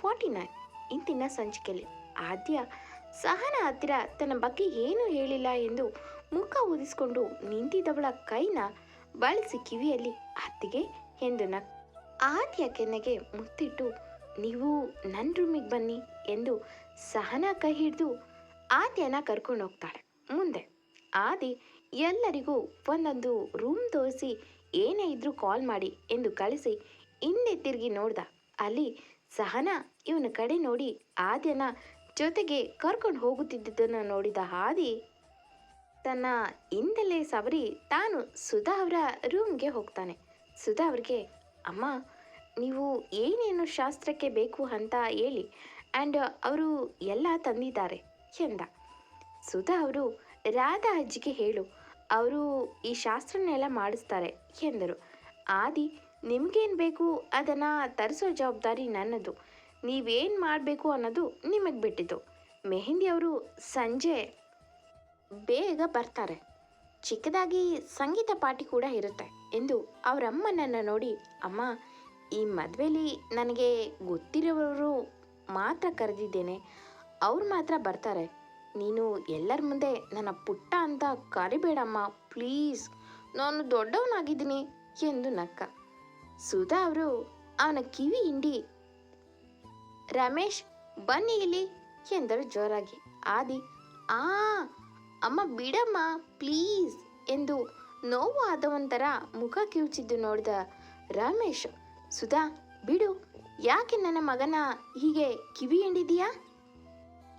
forty nine. ಇಂದಿನ ಸಂಚಿಕೆಯಲ್ಲಿ ಆದ್ಯ ಸಹನ ಹತ್ತಿರ ತನ್ನ ಬಗ್ಗೆ ಏನು ಹೇಳಿಲ್ಲ ಎಂದು ಮುಖ ಊದಿಸಿಕೊಂಡು ನಿಂತಿದ್ದವಳ ಕೈನ ಬಳಸಿ ಕಿವಿಯಲ್ಲಿ ಅತ್ತಿಗೆ ಎಂದು ನ ಆದ್ಯ ಕೆನ್ನೆಗೆ ಮುತ್ತಿಟ್ಟು, ನೀವು ನನ್ನ ರೂಮಿಗೆ ಬನ್ನಿ ಎಂದು ಸಹನ ಕೈ ಹಿಡಿದು ಆದ್ಯನ ಕರ್ಕೊಂಡು ಹೋಗ್ತಾಳೆ. ಮುಂದೆ ಆದಿ ಎಲ್ಲರಿಗೂ ಒಂದೊಂದು ರೂಮ್ ತೋರಿಸಿ ಏನೇ ಇದ್ರೂ ಕಾಲ್ ಮಾಡಿ ಎಂದು ಕಳಿಸಿ ಹಿಂದೆ ತಿರುಗಿ ನೋಡ್ದ. ಅಲ್ಲಿ ಸಹನ ಇವನ ಕಡೆ ನೋಡಿ ಆದ್ಯನ ಜೊತೆಗೆ ಕರ್ಕೊಂಡು ಹೋಗುತ್ತಿದ್ದುದನ್ನು ನೋಡಿದ ಹಾದಿ ತನ್ನ ಹಿಂದಲೇ ಸವರಿ ತಾನು ಸುಧಾ ಅವರ ರೂಮ್ಗೆ ಹೋಗ್ತಾನೆ. ಸುಧಾ ಅವ್ರಿಗೆ, ಅಮ್ಮ, ನೀವು ಏನೇನು ಶಾಸ್ತ್ರಕ್ಕೆ ಬೇಕು ಅಂತ ಹೇಳಿ ಆ್ಯಂಡ್ ಅವರು ಎಲ್ಲ ತಂದಿದ್ದಾರೆ ಎಂದ. ಸುಧಾ ಅವರು, ರಾಧಾ ಅಜ್ಜಿಗೆ ಹೇಳು, ಅವರು ಈ ಶಾಸ್ತ್ರನೆಲ್ಲ ಮಾಡಿಸ್ತಾರೆ ಎಂದರು. ಆದಿ ನಿಮ್ಗೇನು ಬೇಕು? ಅದನ್ನು ತರಿಸೋ ಜವಾಬ್ದಾರಿ ನನ್ನದು. ನೀವೇನು ಮಾಡಬೇಕು ಅನ್ನೋದು ನಿಮಗೆ ಬಿಟ್ಟಿದ್ದು. ಮೆಹಂದಿ ಅವರು ಸಂಜೆ ಬೇಗ ಬರ್ತಾರೆ. ಚಿಕ್ಕದಾಗಿ ಸಂಗೀತ ಪಾರ್ಟಿ ಕೂಡ ಇರುತ್ತೆ ಎಂದು ಅವರಮ್ಮನನ್ನು ನೋಡಿ, ಅಮ್ಮ, ಈ ಮದುವೆಲಿ ನನಗೆ ಗೊತ್ತಿರೋರು ಮಾತ್ರ ಕರೆದಿದ್ದೇನೆ. ಅವ್ರು ಮಾತ್ರ ಬರ್ತಾರೆ. ನೀನು ಎಲ್ಲರ ಮುಂದೆ ನನ್ನ ಪುಟ್ಟ ಅಂತ ಕರಿಬೇಡಮ್ಮ, ಪ್ಲೀಸ್. ನಾನು ದೊಡ್ಡವನಾಗಿದ್ದೀನಿ ಎಂದು ನಕ್ಕ. ಸುಧಾ ಅವರು ಅವನ ಕಿವಿ ಹಿಂಡಿ, ರಮೇಶ್, ಬನ್ನಿ ಇಲ್ಲಿ, ಎಂದರು ಜೋರಾಗಿ. ಆದಿ, ಆ, ಅಮ್ಮ ಬಿಡಮ್ಮ, ಪ್ಲೀಸ್, ಎಂದು ನೋವು ಆದವಂತರ ಮುಖ ಕಿವುಚಿದ್ದು ನೋಡಿದ ರಮೇಶ್, ಸುಧಾ, ಬಿಡು, ಯಾಕೆ ನನ್ನ ಮಗನ ಹೀಗೆ ಕಿವಿ ಹಿಂಡಿದೀಯಾ?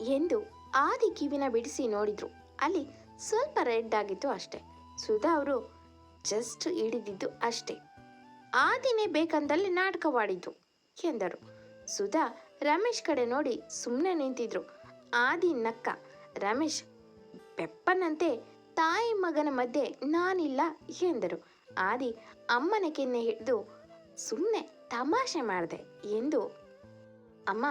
ಎಂದು ಆದಿ ಕಿವಿನ ಬಿಡಿಸಿ ನೋಡಿದ್ರು. ಅಲ್ಲಿ ಸ್ವಲ್ಪ ರೆಡ್ ಆಗಿತ್ತು ಅಷ್ಟೆ. ಸುಧಾ ಅವರು ಜಸ್ಟ್ ಹಿಡಿದಿದ್ದು ಅಷ್ಟೇ. ಆದಿನೇ ಬೇಕಂದಲ್ಲಿ ನಾಟಕವಾಡಿದ್ದು ಎಂದರು. ಸುಧಾ ರಮೇಶ್ ಕಡೆ ನೋಡಿ ಸುಮ್ಮನೆ ನಿಂತಿದ್ರು. ಆದಿ ನಕ್ಕ, ರಮೇಶ್ ಬೆಪ್ಪನಂತೆ ತಾಯಿ ಮಗನ ಮಧ್ಯೆ ನಾನಿಲ್ಲ ಎಂದರು. ಆದಿ ಅಮ್ಮನ ಕೆನ್ನೆ ಹಿಡಿದು ಸುಮ್ಮನೆ ತಮಾಷೆ ಮಾಡಿದೆ ಎಂದು. ಅಮ್ಮ,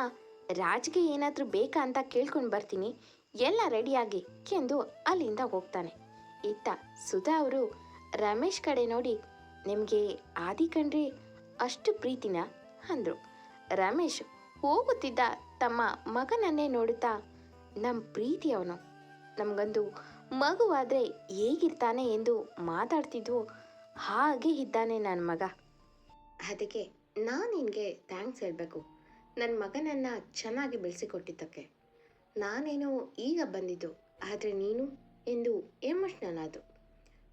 ರಾಜ್ಗೆ ಏನಾದರೂ ಬೇಕಾ ಅಂತ ಕೇಳ್ಕೊಂಡು ಬರ್ತೀನಿ, ಎಲ್ಲ ರೆಡಿಯಾಗಿ ಎಂದು ಅಲ್ಲಿಂದ ಹೋಗ್ತಾನೆ. ಇತ್ತ ಸುಧಾ ಅವರು ರಮೇಶ್ ಕಡೆ ನೋಡಿ ನಿಮಗೆ ಆದಿ ಕಂಡ್ರೆ ಅಷ್ಟು ಪ್ರೀತಿನ ಅಂದರು. ರಮೇಶ್ ಹೋಗುತ್ತಿದ್ದ ತಮ್ಮ ಮಗನನ್ನೇ ನೋಡುತ್ತಾ ನಮ್ಮ ಪ್ರೀತಿ ಅವನು. ನಮಗೊಂದು ಮಗುವಾದರೆ ಹೇಗಿರ್ತಾನೆ ಎಂದು ಮಾತಾಡ್ತಿದ್ವು. ಹಾಗೆ ಇದ್ದಾನೆ ನನ್ನ ಮಗ. ಅದಕ್ಕೆ ನಾನು ನಿನಗೆ ಥ್ಯಾಂಕ್ಸ್ ಹೇಳಬೇಕು. ನನ್ನ ಮಗನನ್ನು ಚೆನ್ನಾಗಿ ಬೆಳೆಸಿಕೊಟ್ಟಿದ್ದಕ್ಕೆ. ನಾನೇನು ಈಗ ಬಂದಿದ್ದು, ಆದರೆ ನೀನು ಎಂದು ಎಮೋಷ್ನಲ್ ಆದರು.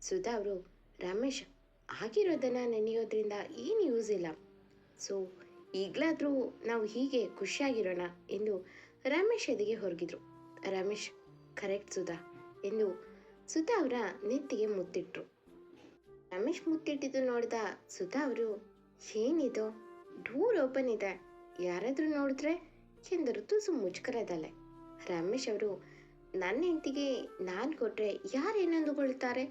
ಸುಧಾ ಅವರು ರಮೇಶ್ ಆಗಿರೋದನ್ನು ನೆನೆಯೋದ್ರಿಂದ ಏನು ಯೂಸ್ ಇಲ್ಲ? ಸೊ ಈಗಲಾದರೂ ನಾವು ಹೀಗೆ ಖುಷಿಯಾಗಿರೋಣ ಎಂದು ರಮೇಶ್ ಎದಿಗೆ ಹೊರಗಿದ್ರು. ರಮೇಶ್ ಕರೆಕ್ಟ್ ಸುಧಾ ಎಂದು ಸುಧಾ ಅವರ ನೆತ್ತಿಗೆ ಮುತ್ತಿಟ್ರು. ರಮೇಶ್ ಮುತ್ತಿಟ್ಟಿದ್ದು ನೋಡಿದ ಸುಧಾ ಅವರು, ಏನಿದು? ಡೂರ್ ಓಪನ್ ಇದೆ. ಯಾರಾದರೂ ನೋಡಿದ್ರೆ ಎಂದರು ತುಸು ಮುಚ್ಕರದಲ್ಲೇ. ರಮೇಶ್ ಅವರು ನನ್ನ ಹೆಂಡತಿಗೆ ನಾನು ಕೊಟ್ಟರೆ ಯಾರೇನಂದುಕೊಳ್ತಾರೆ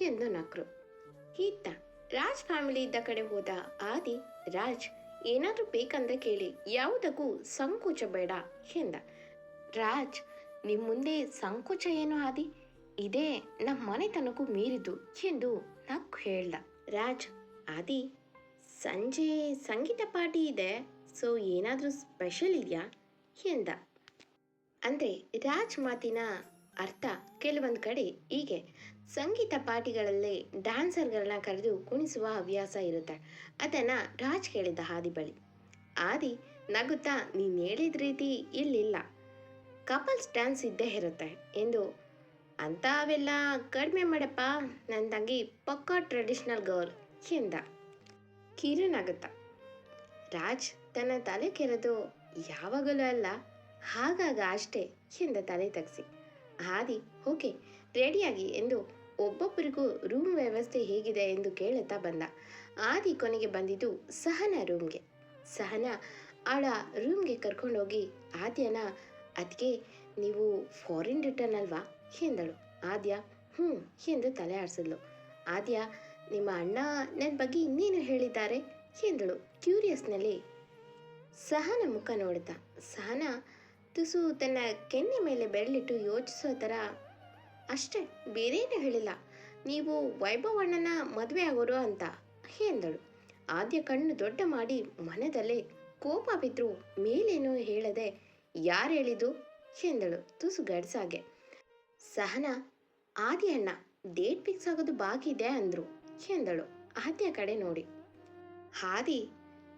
ಎಂದು ನಕ್ರು. ಇತ್ತ ರಾಜ್ ಫ್ಯಾಮಿಲಿ ಇದ್ದ ಕಡೆ ಹೋದ ಆದಿ, ರಾಜ್, ಏನಾದ್ರೂ ಬೇಕಂದ್ರೆ ಕೇಳಿ. ಯಾವುದಕ್ಕೂ ಸಂಕೋಚ ಬೇಡ ಎಂದ. ರಾಜ್ ನಿಮ್ಮ ಮುಂದೆ ಸಂಕೋಚ ಏನು ಆದಿ? ಇದೇ ನಮ್ಮ ಮನೆತನಕ್ಕೂ ಮೀರಿದ್ದು ಎಂದು ನಕ್ಕು ಹೇಳ್ದ. ರಾಜ್, ಆದಿ, ಸಂಜೆ ಸಂಗೀತ ಪಾರ್ಟಿ ಇದೆ, ಸೊ ಏನಾದರೂ ಸ್ಪೆಷಲ್ ಇದೆಯಾ? ಎಂದ. ಅಂದರೆ ರಾಜ್ ಮಾತಿನ ಅರ್ಥ ಕೆಲವೊಂದು ಕಡೆ ಹೀಗೆ. ಸಂಗೀತ ಪಾರ್ಟಿಗಳಲ್ಲಿ ಡ್ಯಾನ್ಸರ್ಗಳನ್ನ ಕರೆದು ಕುಣಿಸುವ ಹವ್ಯಾಸ ಇರುತ್ತೆ. ಅದನ್ನು ರಾಜ್ ಕೇಳಿದ ಹಾದಿ ಬಳಿ. ಆದಿ, ನಗುತ್ತಾ ನೀನು ಹೇಳಿದ ರೀತಿ ಇಲ್ಲಿಲ್ಲ. ಕಪಲ್ಸ್ ಡ್ಯಾನ್ಸ್ ಇದ್ದೇ ಇರುತ್ತೆ ಎಂದು. ಅಂಥವೆಲ್ಲ ಕಡಿಮೆ ಮಾಡಪ್ಪ ನನ್ನ ತಂಗಿ ಪಕ್ಕಾ ಟ್ರೆಡಿಷ್ನಲ್ ಗರ್ಲ್ ಎಂದ. ಕಿರಣ್ ಆಗುತ್ತ ರಾಜ್, ತನ್ನ ತಲೆ ಕೆರೆದು ಯಾವಾಗಲೂ ಅಲ್ಲ, ಹಾಗಾಗ ಅಷ್ಟೇ ಎಂದ ತಲೆ ತಗ್ಸಿ. ಹಾದಿ, ಓಕೆ, ರೆಡಿಯಾಗಿ ಎಂದು ಒಬ್ಬೊಬ್ಬರಿಗೂ ರೂಮ್ ವ್ಯವಸ್ಥೆ ಹೇಗಿದೆ ಎಂದು ಕೇಳುತ್ತಾ ಬಂದ. ಆದಿ ಕೊನೆಗೆ ಬಂದಿದ್ದು ಸಹನ ರೂಮ್ಗೆ. ಸಹನ ಅವಳ ರೂಮ್ಗೆ ಕರ್ಕೊಂಡೋಗಿ ಆದ್ಯನ ಅದಕ್ಕೆ ನೀವು ಫಾರಿನ್ ರಿಟರ್ನ್ ಅಲ್ವಾ? ಎಂದಳು. ಆದ್ಯ ಹ್ಞೂ ಎಂದು ತಲೆ ಆಡಿಸಿದ್ಲು. ಆದ್ಯ, ನಿಮ್ಮ ಅಣ್ಣ ನನ್ನ ಬಗ್ಗೆ ಇನ್ನೇನು ಹೇಳಿದ್ದಾರೆ? ಎಂದಳು. ಕ್ಯೂರಿಯಸ್ನಲ್ಲಿ ಸಹನ ಮುಖ ನೋಡುತ್ತಾ, ಸಹನ, ತುಸು ತನ್ನ ಕೆನ್ನೆ ಮೇಲೆ ಬೆರಳಿಟ್ಟು ಯೋಚಿಸೋ ಥರ ಅಷ್ಟೇ, ಬೇರೇನು ಹೇಳಿಲ್ಲ. ನೀವು ವೈಭವಣ್ಣನ ಮದುವೆ ಆಗೋರು ಅಂತ ಎಂದಳು. ಆದ್ಯ ಕಣ್ಣು ದೊಡ್ಡ ಮಾಡಿ ಮನದಲ್ಲೇ ಕೋಪ ಬಿದ್ರು, ಮೇಲೇನೂ ಹೇಳದೆ, ಯಾರು ಹೇಳಿದು ಎಂದಳು ತುಸು ಗಡ್ಸಾಗೆ. ಸಹನ ಆದಿ ಅಣ್ಣ ಡೇಟ್ ಫಿಕ್ಸ್ ಆಗೋದು ಬಾಕಿ ಇದೆ ಅಂದ್ರು, ಎಂದಳು ಆದ್ಯ ಕಡೆ ನೋಡಿ. ಹಾದಿ,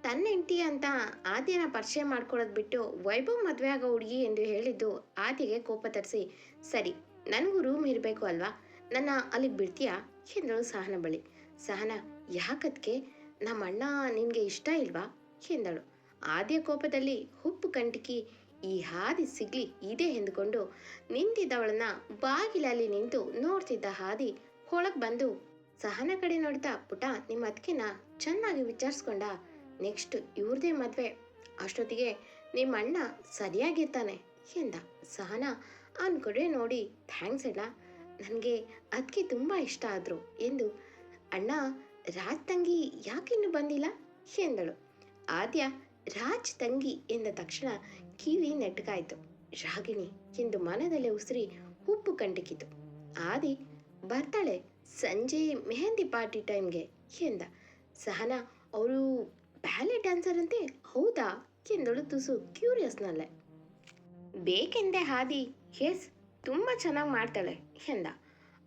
ತನ್ನ ಹೆಂಡತಿ ಅಂತ ಆದ್ಯನ ಪರಿಚಯ ಮಾಡ್ಕೊಳ್ಳೋದು ಬಿಟ್ಟು ವೈಭವ್ ಮದುವೆ ಆಗೋ ಹುಡುಗಿ ಎಂದು ಹೇಳಿದ್ದು ಆದಿಗೆ ಕೋಪ ತರಿಸಿ, ಸರಿ ನನಗೂ ರೂಮ್ ಇರಬೇಕು ಅಲ್ವಾ? ನನ್ನ ಅಲ್ಲಿಗೆ ಬಿಡ್ತೀಯಾ? ಎಂದಳು ಸಹನ ಬಳಿ. ಸಹನ, ಯಾಕದ್ಕೆ? ನಮ್ಮ ಅಣ್ಣ ನಿನಗೆ ಇಷ್ಟ ಇಲ್ವಾ? ಎಂದಳು. ಆದ್ಯ ಕೋಪದಲ್ಲಿ ಹುಪ್ಪು ಕಂಟಿಕಿ ಈ ಹಾದಿ ಸಿಗ್ಲಿ ಇದೆ ಎಂದುಕೊಂಡು ನಿಂತಿದ್ದವಳನ್ನ ಬಾಗಿಲಲ್ಲಿ ನಿಂತು ನೋಡ್ತಿದ್ದ ಹಾದಿ ಹೊಳಗೆ ಬಂದು, ಸಹನ ಕಡೆ ನೋಡ್ತಾ, ಪುಟ, ನಿಮ್ಮ ಅದಕ್ಕೆನ ಚೆನ್ನಾಗಿ ವಿಚಾರಿಸ್ಕೊಂಡ. ನೆಕ್ಸ್ಟ್ ಇವ್ರದೇ ಮದುವೆ. ಅಷ್ಟೊತ್ತಿಗೆ ನಿಮ್ಮ ಅಣ್ಣ ಸರಿಯಾಗಿರ್ತಾನೆ ಎಂದ. ಸಹನ ಅವನ ನೋಡಿ, ಥ್ಯಾಂಕ್ಸ್ ಅಣ್ಣ ನನಗೆ ಅದಕ್ಕೆ ತುಂಬ ಇಷ್ಟ ಆದರು ಎಂದು ಅಣ್ಣ, ರಾಜ್ ತಂಗಿ ಯಾಕಿನ್ನು ಬಂದಿಲ್ಲ? ಎಂದಳು. ಆದ್ಯ, ರಾಜ್ ತಂಗಿ ಎಂದ ತಕ್ಷಣ ಕಿವಿ ನೆಟ್ಟಗಾಯಿತು ರಾಗಿಣಿ ಎಂದು ಮನದಲ್ಲೇ ಉಸಿರಿ ಉಪ್ಪು ಕಂಟಿಕಿತು. ಆದಿ, ಬರ್ತಾಳೆ, ಸಂಜೆ ಮೆಹಂದಿ ಪಾರ್ಟಿ ಟೈಮ್ಗೆ ಎಂದ. ಸಹನ, ಅವರು ಬ್ಯಾಲೆ ಡ್ಯಾನ್ಸರ್ ಅಂತೆ, ಹೌದಾ? ಎಂದಳು ತುಸು ಕ್ಯೂರಿಯಸ್ನಲ್ಲೇ. ಬೇಕೆಂದೆ ಹಾದಿ ಎಸ್ ತುಂಬ ಚೆನ್ನಾಗಿ ಮಾಡ್ತಾಳೆ ಎಂದ.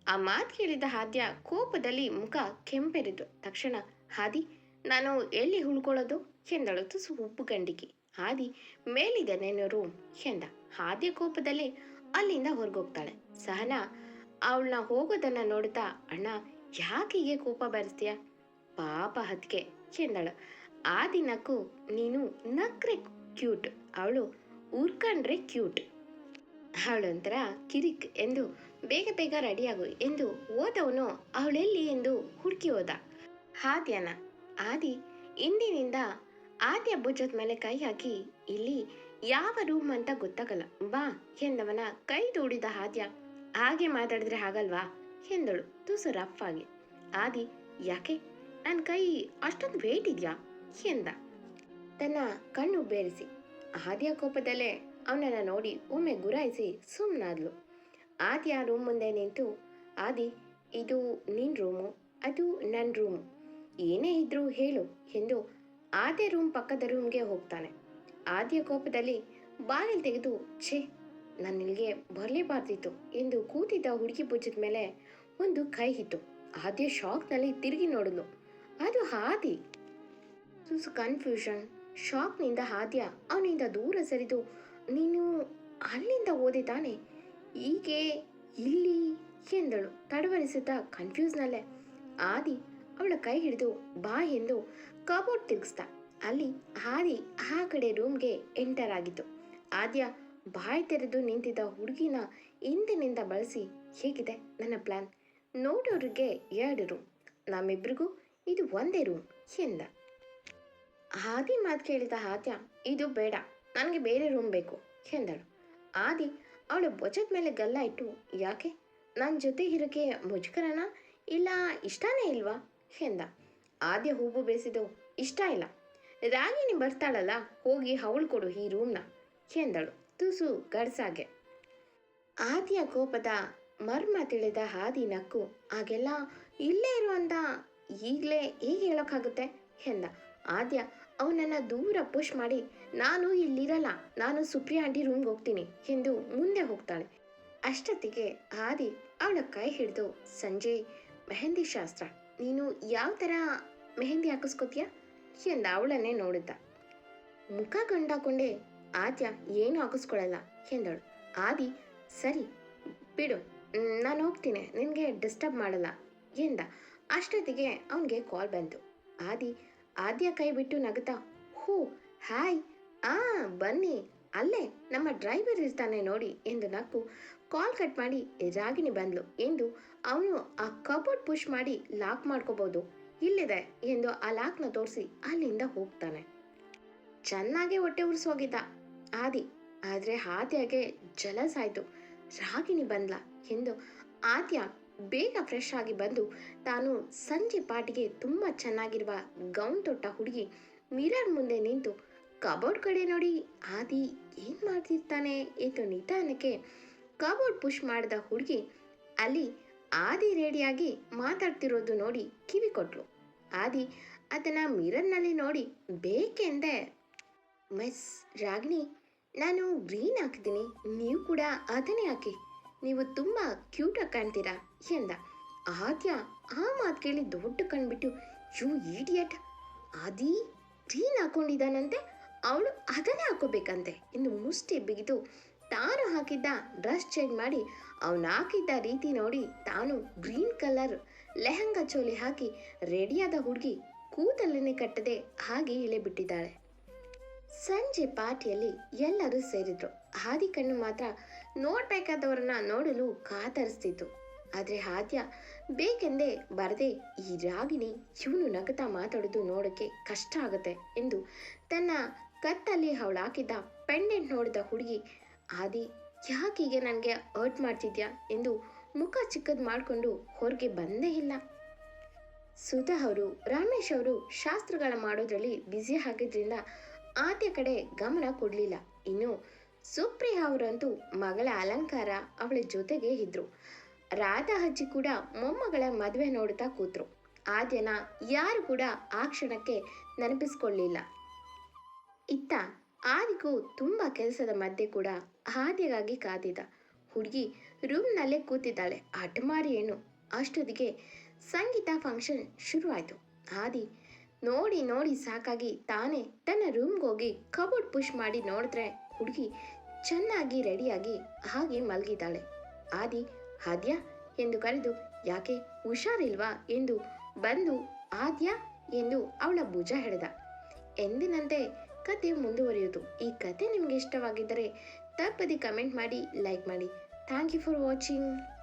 ಆ ಮಾತು ಕೇಳಿದ ಹಾದ್ಯ ಕೋಪದಲ್ಲಿ ಮುಖ ಕೆಂಪೆರಿದು ತಕ್ಷಣ ಹಾದಿ ನಾನು ಎಲ್ಲಿ ಉಳ್ಕೊಳ್ಳೋದು? ಎಂದಳು ತುಸು ಉಪ್ಪು ಗಂಡಿಗೆ. ಹಾದಿ ಮೇಲಿದೆ ನೆನರು ರೂಮ್ ಎಂದ. ಹಾದಿ ಕೋಪದಲ್ಲಿ ಅಲ್ಲಿಂದ ಹೊರಗೋಗ್ತಾಳೆ. ಸಹನ, ಅವಳನ್ನ ಹೋಗೋದನ್ನ ನೋಡ್ತಾ ಅಣ್ಣ ಯಾಕೀಗೆ ಕೋಪ ಬರ್ತೀಯ ಪಾಪ ಹತ್ಕೆ ಎಂದಳು. ಆ ದಿನಕ್ಕೂ ನೀನು ನಕ್ರೆ ಕ್ಯೂಟ್. ಅವಳು ಉರ್ಕಂಡ್ರೆ ಕ್ಯೂಟ್. ಅವಳೊಂಥರ ಕಿರಿಕ್ ಎಂದು ಬೇಗ ಬೇಗ ರೆಡಿಯಾಗು ಎಂದು ಓದವನು ಅವಳೆಲ್ಲಿ ಎಂದು ಹುಡುಕಿ ಹೋದ. ಹಾದ್ಯನ? ಆದಿ ಇಂದಿನಿಂದ ಆದ್ಯ ಭುಜದ ಮೇಲೆ ಕೈ ಹಾಕಿ, ಇಲ್ಲಿ ಯಾವ ರೂಮ್ ಅಂತ ಗೊತ್ತಾಗಲ್ಲ, ಬಾ ಎಂದವನ ಕೈ ದೂಡಿದ ಹಾದ್ಯ, ಹಾಗೆ ಮಾತಾಡಿದ್ರೆ ಆಗಲ್ವಾ ಎಂದಳು, ತುಸು ರಫ್ ಆಗಿ. ಆದಿ, ಯಾಕೆ? ನನ್ನ ಕೈ ಅಷ್ಟೊಂದು ವೇಟ್ ಇದೆಯಾ? ಎಂದ. ತನ್ನ ಕಣ್ಣು ಬೇರಿಸಿ. ಆದ್ಯ ಕೋಪದಲ್ಲೇ ಅವನನ್ನ ನೋಡಿ ಒಮ್ಮೆ ಗುರಾಯಿಸಿ ಸುಮ್ಮನಾದ್ಲು ಆ ರೂಮ್ ಮುಂದೆ ನಿಂತು, ಆದಿ, ಇದು ನಿನ್ ರೂಮು ಅದು ನನ್ನ ರೂಮು ಏನೇ ಇದ್ರೂ ಹೇಳು ಎಂದು ಆದ್ಯ ರೂಮ್ ಪಕ್ಕದ ರೂಮ್ಗೆ ಹೋಗ್ತಾನೆ. ಆದ್ಯ ಕೋಪದಲ್ಲಿ ಬಾಗಿಲು ತೆಗೆದು, ಛೇ, ನಾನು ಬರಲೇಬಾರ್ದಿತ್ತು ಎಂದು ಕೂತಿದ್ದ ಹುಡುಗಿ ಭುಜದ ಮೇಲೆ ಒಂದು ಕೈ ಇತ್ತು. ಆದ್ಯ ಶಾಕ್ನಲ್ಲಿ ತಿರುಗಿ ನೋಡಿದ್ಲು. ಅದು ಹಾದಿ ಕನ್ಫ್ಯೂಷನ್ ಶಾಕ್ನಿಂದ ಹಾದ್ಯ ಅವನಿಂದ ದೂರ ಸರಿದು ನೀನು ಅಲ್ಲಿಂದ ಓದಿ ತಾನೆ? ಹೀಗೆ ಇಲ್ಲಿ ಎಂದಳು. ತಡವರಿಸುತ್ತಾ ಕನ್ಫ್ಯೂಸ್ನಲ್ಲೇ. ಆದಿ ಅವಳ ಕೈ ಹಿಡಿದು ಬಾ ಎಂದು ಕಬೋರ್ಡ್ ತಿರುಗಿಸ್ದ. ಅಲ್ಲಿ ಹಾದಿ ಆ ಕಡೆ ರೂಮ್ಗೆ ಎಂಟರ್ ಆಗಿತ್ತು ಆದ್ಯ ಬಾಯಿ ತೆರೆದು ನಿಂತಿದ್ದ ಹುಡುಗಿನ ಹಿಂದಿನಿಂದ ಬಳಸಿ, ಹೇಗಿದೆ ನನ್ನ ಪ್ಲಾನ್? ನೋಡೋರಿಗೆ ಎರಡು ರೂಮ್. ನಮ್ಮಿಬ್ರಿಗೂ ಇದು ಒಂದೇ ರೂಮ್ ಎಂದ. ಆದಿ ಮಾತು ಕೇಳಿದ ಆದ್ಯ, ಇದು ಬೇಡ. ನನಗೆ ಬೇರೆ ರೂಮ್ ಬೇಕು ಎಂದಳು. ಆದಿ ಅವಳು ಬಜೆಟ್ ಮೇಲೆ ಗಲ್ಲ ಇಟ್ಟು ಯಾಕೆ? ನನ್ನ ಜೊತೆ ಇರೋಕೆ ಮುಜುಗರನ? ಇಲ್ಲ ಇಷ್ಟನೇ ಇಲ್ವಾ? ಎಂದ. ಆದ್ಯ ಹೂಬು ಬೇಸಿದು ಇಷ್ಟ ಇಲ್ಲ. ರಾಗಿಣಿ ಬರ್ತಾಳಲ್ಲ, ಹೋಗಿ ಅವಳು ಕೊಡು ಈ ರೂಮ್ನ ಎಂದಳು. ತುಸು ಗಡ್ಸಾಗೆ. ಆದಿಯ ಕೋಪದ ಮರ್ಮ ತಿಳಿದ ಹಾದಿ ನಕ್ಕು, ಹಾಗೆಲ್ಲ ಇಲ್ಲೇ ಇರುವಂತ ಈಗಲೇ ಹೇಗೆ ಹೇಳೋಕ್ಕಾಗುತ್ತೆ ಎಂದ. ಆದ್ಯ ಅವನನ್ನು ದೂರ ಪುಷ್ ಮಾಡಿ ನಾನು ಇಲ್ಲಿರಲ್ಲ. ನಾನು ಸುಪ್ರಿಯಾ ಆಂಟಿ ರೂಮ್ಗೆ ಹೋಗ್ತೀನಿ ಎಂದು ಮುಂದೆ ಹೋಗ್ತಾಳೆ. ಅಷ್ಟೊತ್ತಿಗೆ ಆದಿ ಅವಳ ಕೈ ಹಿಡಿದು, ಸಂಜೆ, ಮೆಹಂದಿ ಶಾಸ್ತ್ರ. ನೀನು ಯಾವ ಥರ ಮೆಹಂದಿ ಹಾಕಿಸ್ಕೋತೀಯ? ಎಂದ ಅವಳನ್ನೇ ನೋಡಿದ್ದ. ಮುಖ ಗಂಡಾಕೊಂಡೆ, ಆದ್ಯ ಏನು ಹಾಕಿಸ್ಕೊಳಲ್ಲ? ಎಂದಳು. ಆದಿ, ಸರಿ, ಬಿಡು. ನಾನು ಹೋಗ್ತೀನಿ. ನಿನಗೆ ಡಿಸ್ಟರ್ಬ್ ಮಾಡಲ್ಲ. ಎಂದ. ಅಷ್ಟೊತ್ತಿಗೆ ಅವನಿಗೆ ಕಾಲ್ ಬಂತು. ಆದಿ, ಆದ್ಯ ಕೈ ಬಿಟ್ಟು ನಗುತ್ತಾ? ಹೂ, ಹಾಯ್. ಆ, ಬನ್ನಿ. ಅಲ್ಲೇ ನಮ್ಮ ಡ್ರೈವರ್ ಇರ್ತಾನೆ ನೋಡಿ ಎಂದು ನಕ್ಕು ಕಾಲ್ ಕಟ್ ಮಾಡಿ ರಾಗಿಣಿ ಬಂದ್ಲು ಎಂದು ಅವನು ಆ ಕಬೋರ್ಡ್ ಪುಷ್ ಮಾಡಿ ಲಾಕ್ ಮಾಡ್ಕೋಬಹುದು ಇಲ್ಲಿದೆ ಎಂದು ಆ ಲಾಕ್ನ ತೋರಿಸಿ ಅಲ್ಲಿಂದ ಹೋಗ್ತಾನೆ. ಚೆನ್ನಾಗೆ ಹೊಟ್ಟೆ ಉರಿಸೋಗಿದ್ದ ಆದಿ, ಆದರೆ ಆದ್ಯಾಗೆ ಜಲಸ್ ರಾಗಿಣಿ ಬಂದ್ಲ ಎಂದು ಆದ್ಯ ಬೇಗ ಫ್ರೆಶ್ ಆಗಿ ಬಂದು ತಾನು ಸಂಜೆ ಪಾಟಿಗೆ ತುಂಬ ಚೆನ್ನಾಗಿರುವ ಗೌನ್ ತೊಟ್ಟ ಹುಡುಗಿ ಮಿರರ್ ಮುಂದೆ ನಿಂತು ಕಬೋರ್ಡ್ ಕಡೆ ನೋಡಿ ಆದಿ ಏನು ಮಾಡ್ತಿರ್ತಾನೆ ಎಂದು ನಿಧಾನಕ್ಕೆ ಕಬೋರ್ಡ್ ಪುಷ್ ಮಾಡಿದ ಹುಡುಗಿ ಅಲ್ಲಿ ಆದಿ ರೆಡಿಯಾಗಿ ಮಾತಾಡ್ತಿರೋದು ನೋಡಿ ಕಿವಿ ಕೊಟ್ಲು. ಆದಿ ಅದನ್ನು ಮಿರರ್ನಲ್ಲಿ ನೋಡಿ, ಬೇಕೆಂದೆ? ಮಿಸ್ ರಾಗಿಣಿ ನಾನು ಗ್ರೀನ್ ಹಾಕಿದ್ದೀನಿ ನೀವು ಕೂಡ ಅದನ್ನೇ ಹಾಕಿ. ನೀವು ತುಂಬ ಕ್ಯೂಟಾಗಿ ಕಾಣ್ತೀರಾ? ಎಂದ. ಆದ್ಯ ಆ ಮಾತು ಕೇಳಿ ದೊಡ್ಡ ಕಣ್ಬಿಟ್ಟು, ಯು ಈಡಿಯಟ್. ಆದಿ ಗ್ರೀನ್ ಹಾಕೊಂಡಿದ್ದಾನಂತೆ. ಅವಳು ಅದನ್ನೇ ಹಾಕೋಬೇಕಂತೆ. ಇನ್ನು ಮುಷ್ಟಿ ಬಿಗಿದು ತಾನು ಹಾಕಿದ್ದ ಡ್ರೆಸ್ ಚೇಂಜ್ ಮಾಡಿ ಅವನು ಹಾಕಿದ್ದ ರೀತಿ ನೋಡಿ ತಾನು ಗ್ರೀನ್ ಕಲರ್ ಲೆಹಂಗಾ ಚೋಲಿ ಹಾಕಿ ರೆಡಿಯಾದ ಹುಡುಗಿ ಕೂದಲನ್ನೇ ಕಟ್ಟದೆ ಹಾಗೆ ಇಳಿಬಿಟ್ಟಿದ್ದಾಳೆ ಸಂಜೆ ಪಾರ್ಟಿಯಲ್ಲಿ ಎಲ್ಲರೂ ಸೇರಿದ್ರು. ಹಾದಿ ಕಣ್ಣು ಮಾತ್ರ ನೋಡ್ಬೇಕಾದವರನ್ನ ನೋಡಲು ಕಾತರಿಸ್ತಿತ್ತು. ಆದರೆ ಹಾದ್ಯ ಬೇಕೆಂದೇ ಬರದೆ ಈ ರಾಗಿಣಿ ಇವನು ನಗತಾ ಮಾತಾಡೋದು ನೋಡೋಕ್ಕೆ ಕಷ್ಟ ಆಗುತ್ತೆ ಎಂದು ತನ್ನ ಕತ್ತಲ್ಲಿ ಅವಳು ಹಾಕಿದ್ದ ಪೆಂಡೆಂಟ್ ನೋಡಿದ ಹುಡುಗಿ, ಆದಿ ಯಾಕೀಗೆ ನನಗೆ ಹರ್ಟ್ ಮಾಡ್ತಿದ್ಯಾ? ಎಂದು ಮುಖ ಚಿಕ್ಕದ್ ಮಾಡಿಕೊಂಡು ಹೊರಗೆ ಬಂದೇ ಇಲ್ಲ. ಸುಧಾ ಅವರು, ರಮೇಶ್ ಅವರು ಶಾಸ್ತ್ರಗಳ ಮಾಡೋದ್ರಲ್ಲಿ ಬ್ಯುಸಿ ಆಗಿದ್ರಿಂದ ಆದ್ಯ ಕಡೆ ಗಮನ ಕೊಡಲಿಲ್ಲ. ಇನ್ನು ಸುಪ್ರಿಯಾ ಅವರಂತೂ ಮಗಳ ಅಲಂಕಾರ ಅವಳ ಜೊತೆಗೆ ಇದ್ರು. ರಾಧಾ ಅಜ್ಜಿ ಕೂಡ ಮೊಮ್ಮಗಳ ಮದುವೆ ನೋಡ್ತಾ ಆ ದಿನ ಯಾರು ಕೂಡ ಆ ಕ್ಷಣಕ್ಕೆ ನೆನಪಿಸ್ಕೊಳ್ಳಿಲ್ಲ. ಇತ್ತ ಆದಿಗೂ ತುಂಬ ಕೆಲಸದ ಮಧ್ಯೆ ಕೂಡ ಆದಿಗಾಗಿ ಕಾದಿದ್ದ. ಹುಡುಗಿ ರೂಮ್ನಲ್ಲೇ ಕೂತಿದ್ದಾಳೆ. ಹಠಮಾರಿ ಏನು ಅಷ್ಟೊತ್ತಿಗೆ ಸಂಗೀತ ಫಂಕ್ಷನ್ ಶುರುವಾಯಿತು. ಆದಿ ನೋಡಿ ನೋಡಿ ಸಾಕಾಗಿ ತಾನೇ ತನ್ನ ರೂಮ್ಗೆ ಹೋಗಿ ಕಬೋರ್ಡ್ ಪುಷ್ ಮಾಡಿ ನೋಡಿದ್ರೆ ಹುಡುಗಿ ಚೆನ್ನಾಗಿ ರೆಡಿಯಾಗಿ ಹಾಗೆ ಮಲಗಿದ್ದಾಳೆ. ಆದಿ ಆದ್ಯ ಎಂದು ಕರೆದು, ಯಾಕೆ ಹುಷಾರಿಲ್ವಾ? ಎಂದು ಬಂದು, ಆದ್ಯ? ಎಂದು ಅವಳ ಭುಜ ಹಿಡಿದ. ಎಂದಿನಂತೆ ಕತೆ ಮುಂದುವರಿಯಿತು ಈ ಕತೆ ನಿಮಗೆ ಇಷ್ಟವಾಗಿದ್ದರೆ ತಪ್ಪದೆ ಕಮೆಂಟ್ ಮಾಡಿ, ಲೈಕ್ ಮಾಡಿ. Thank you for watching.